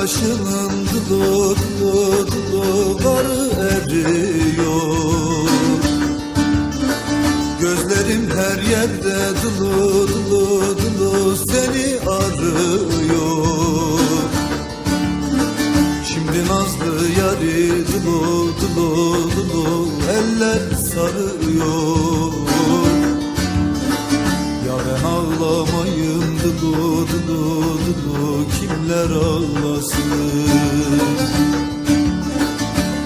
başının duduk dudukları eriyor. Gözlerim her yerde dulu dulu dulu seni arıyor. Şimdi nazlı yari dulu dulu dulu eller sarıyor. Kimler ağlasın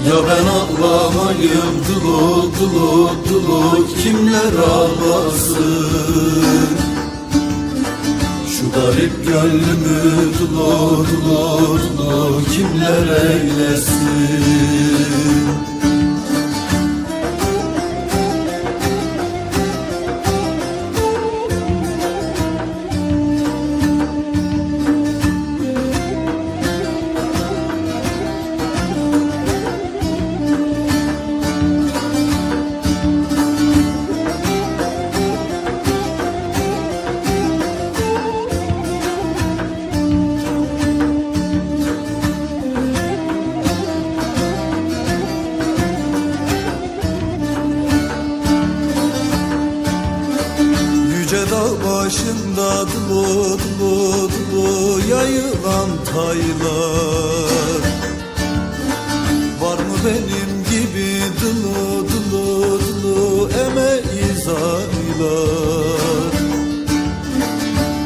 Ya ben ağlamayım dulu dulu dulu kimler ağlasın? Şu garip gönlümü dulu dulu dulu kimler eylesin Yüce dağ başında dulu dulu dulu yayılan taylar. Var mı benim gibi dulu dulu dulu emeyiz aylar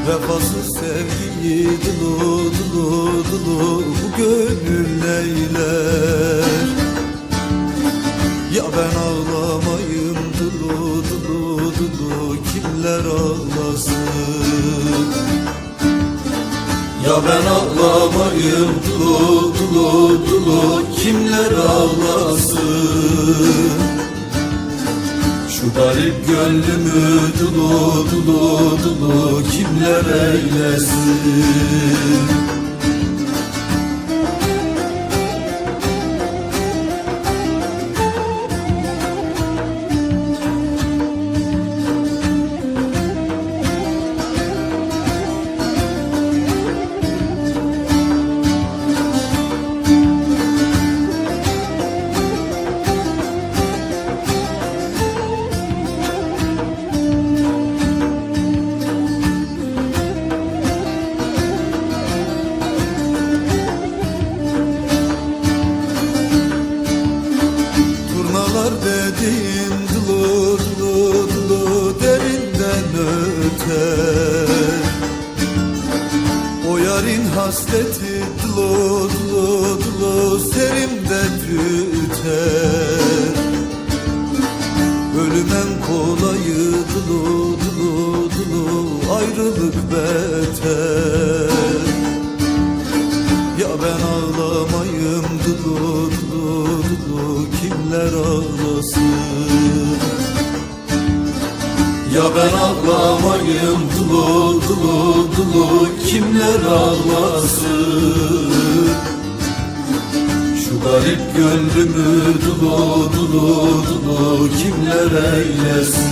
Vefasız sevgiyi dulu dulu dulu bu gönül neyler kimler ağlasın Ya ben ağlamayım dulu dulu dulu kimler ağlasın? Şu garip gönlümü dulu dulu dulu kimler eylesin Turnalar dediğin dulu dulu dulu derinden öter O yarın hasreti dulu dulu dulu serimden tüter Ölümen kolayı dulu dulu dulu ayrılık beter. Ya ben ağlamayım ağlasın Ya ben ağlamayım dulu dulu dulu kimler ağlasın? Şu garip gönlümü dulu dulu dulu kimler eylesin